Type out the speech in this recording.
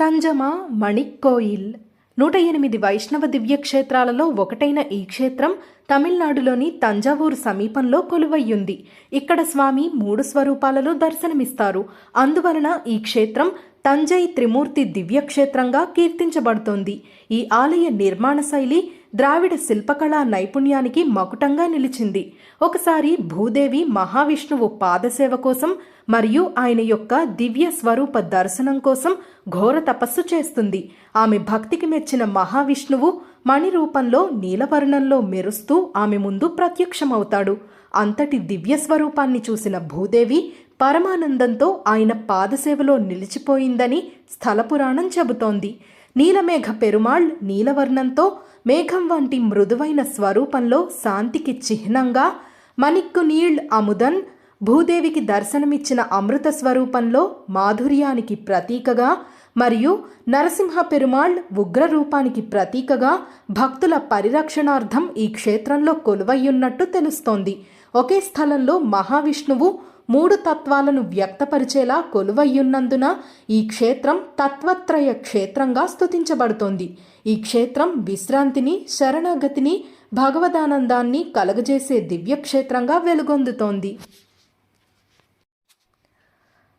తంజమ మణిక్కోయిల్. నూట ఎనిమిది వైష్ణవ దివ్యక్షేత్రాలలో ఒకటైన ఈ క్షేత్రం తమిళనాడులోని తంజావూరు సమీపంలో కొలువయ్యుంది. ఇక్కడ స్వామి మూడు స్వరూపాలలో దర్శనమిస్తారు. అందువలన ఈ క్షేత్రం తంజై త్రిమూర్తి దివ్యక్షేత్రంగా కీర్తించబడుతోంది. ఈ ఆలయ నిర్మాణ శైలి ద్రావిడ శిల్పకళా నైపుణ్యానికి మకుటంగా నిలిచింది. ఒకసారి భూదేవి మహావిష్ణువు పాదసేవ కోసం మరియు ఆయన యొక్క దివ్య స్వరూప దర్శనం కోసం ఘోర తపస్సు చేస్తుంది. ఆమె భక్తికి మెచ్చిన మహావిష్ణువు మణి రూపంలో నీలవర్ణంలో మెరుస్తూ ఆమె ముందు ప్రత్యక్షమవుతాడు. అంతటి దివ్య స్వరూపాన్ని చూసిన భూదేవి పరమానందంతో ఆయన పాదసేవలో నిలిచిపోయిందని స్థల పురాణం చెబుతోంది. నీలమేఘ పెరుమాళ్ నీలవర్ణంతో మేఘం వంటి మృదువైన స్వరూపంలో శాంతికి చిహ్నంగా మణిక్కు నీళ్ అముదన్ భూదేవికి దర్శనమిచ్చిన అమృత స్వరూపంలో మాధుర్యానికి ప్రతీకగా మరియు నరసింహ పెరుమాళ్ ఉగ్ర రూపానికి ప్రతీకగా భక్తుల పరిరక్షణార్థం ఈ క్షేత్రంలో కొలువయ్యున్నట్టు తెలుస్తోంది. ఒకే స్థలంలో మహావిష్ణువు మూడు తత్వాలను వ్యక్తపరిచేలా కొలువయ్యున్నందున ఈ క్షేత్రం తత్వత్రయ క్షేత్రంగా స్తుతించబడుతోంది. ఈ క్షేత్రం విశ్రాంతిని శరణాగతిని భగవదానందాన్ని కలగజేసే దివ్యక్షేత్రంగా వెలుగొందుతోంది.